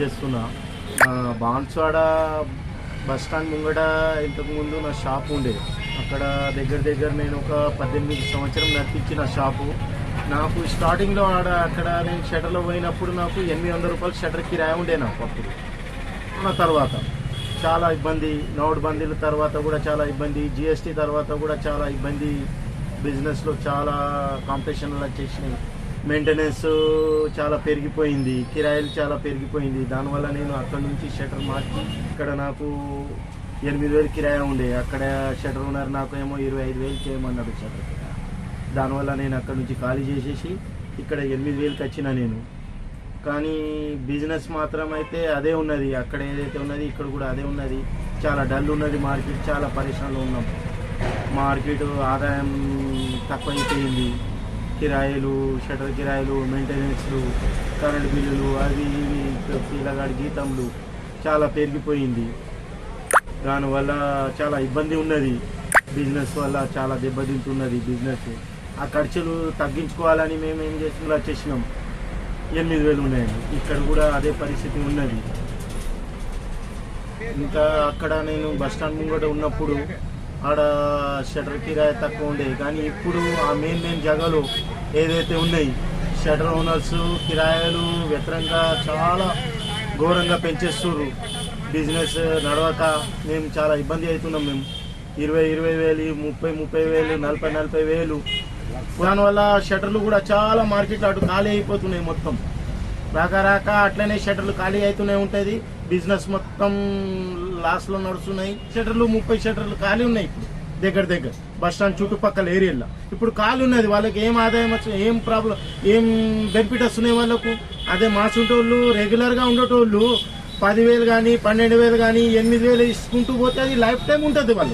చేస్తున్నా. Banswada bus stand ముంగడ ఇంతకు ముందు నా షాప్ ఉండేది అక్కడ దగ్గర దగ్గర నేను ఒక పద్దెనిమిది సంవత్సరం నడిపించిన షాపు. నాకు స్టార్టింగ్లో ఆడ అక్కడ నేను షటర్లో పోయినప్పుడు నాకు ఎనిమిది వందల రూపాయలు షటర్ కిరాయి ఉండే నాకు అప్పుడు. నా తర్వాత చాలా ఇబ్బంది నోట్ బందీల తర్వాత కూడా చాలా ఇబ్బంది జిఎస్టీ తర్వాత కూడా చాలా ఇబ్బంది. బిజినెస్లో చాలా కాంపిటీషన్లు వచ్చేసినాయి మెయింటెనెన్స్ చాలా పెరిగిపోయింది కిరాయిలు చాలా పెరిగిపోయింది. దానివల్ల నేను అక్కడ నుంచి షటర్ మార్చి ఇక్కడ నాకు ఎనిమిది వేలు కిరాయి ఉండే. అక్కడ షటర్ ఉన్నారు నాకు ఏమో ఇరవై ఐదు వేలు చేయమన్నాడు షటర్ దానివల్ల నేను అక్కడ నుంచి ఖాళీ చేసేసి ఇక్కడ ఎనిమిది వేలకి వచ్చిన నేను. కానీ బిజినెస్ మాత్రం అయితే అదే ఉన్నది. అక్కడ ఏదైతే ఉన్నది ఇక్కడ కూడా అదే ఉన్నది. చాలా డల్ ఉన్నది మార్కెట్ చాలా పరిశ్రమలో ఉన్నాం. మార్కెట్ ఆదాయం తక్కువైపోయింది. కిరాయిలు షటర్ కిరాయిలు మెయింటెనెన్స్లు కరెంట్ బిల్లులు అవి ఇవి పిల్లగాడి జీతంలు చాలా పెరిగిపోయింది. దానివల్ల చాలా ఇబ్బంది ఉన్నది. బిజినెస్ వల్ల చాలా దెబ్బతింటున్నది బిజినెస్. ఆ ఖర్చులు తగ్గించుకోవాలని మేము ఏం చేస్తున్నా వచ్చేసినాం. ఎనిమిది వేలు ఉన్నాయండి. ఇక్కడ కూడా అదే పరిస్థితి ఉన్నది. ఇంకా అక్కడ నేను బస్ స్టాండ్ ముంగట ఉన్నప్పుడు ఆడ షటర్ కిరాయి తక్కువ ఉండే. కానీ ఇప్పుడు ఆ మెయిన్ మెయిన్ జగలు ఏదైతే ఉన్నాయి షటర్ ఓనర్స్ కిరాయలు వ్యతిరేకంగా చాలా ఘోరంగా పెంచేస్తున్నారు బిజినెస్ నడవక మేము చాలా ఇబ్బంది అవుతున్నాం మేము. ఇరవై ఇరవై వేలు ముప్పై ముప్పై వేలు నలభై నలభై వేలు. దానివల్ల షటర్లు కూడా చాలా మార్కెట్లో అటు ఖాళీ అయిపోతున్నాయి మొత్తం. రాకరాక రాక అట్లనే షటర్లు ఖాళీ అవుతూనే ఉంటుంది. బిజినెస్ మొత్తం లాస్లో నడుస్తున్నాయి. షటర్లు ముప్పై షటర్లు ఖాళీ ఉన్నాయి ఇప్పుడు దగ్గర దగ్గర. బస్ స్టాండ్ చుట్టుపక్కల ఏరియాలో ఇప్పుడు ఖాళీ ఉన్నది. వాళ్ళకి ఏం ఆదాయం వచ్చి ఏం ప్రాబ్లం ఏం బెనిఫిట్ వస్తున్నాయి వాళ్ళకు? అదే మాసుంటోళ్ళు రెగ్యులర్గా ఉండేటోళ్ళు పదివేలు కానీ పన్నెండు వేలు కానీ ఎనిమిది వేలు ఇసుకుంటూ పోతే అది లైఫ్ టైం ఉంటుంది వాళ్ళు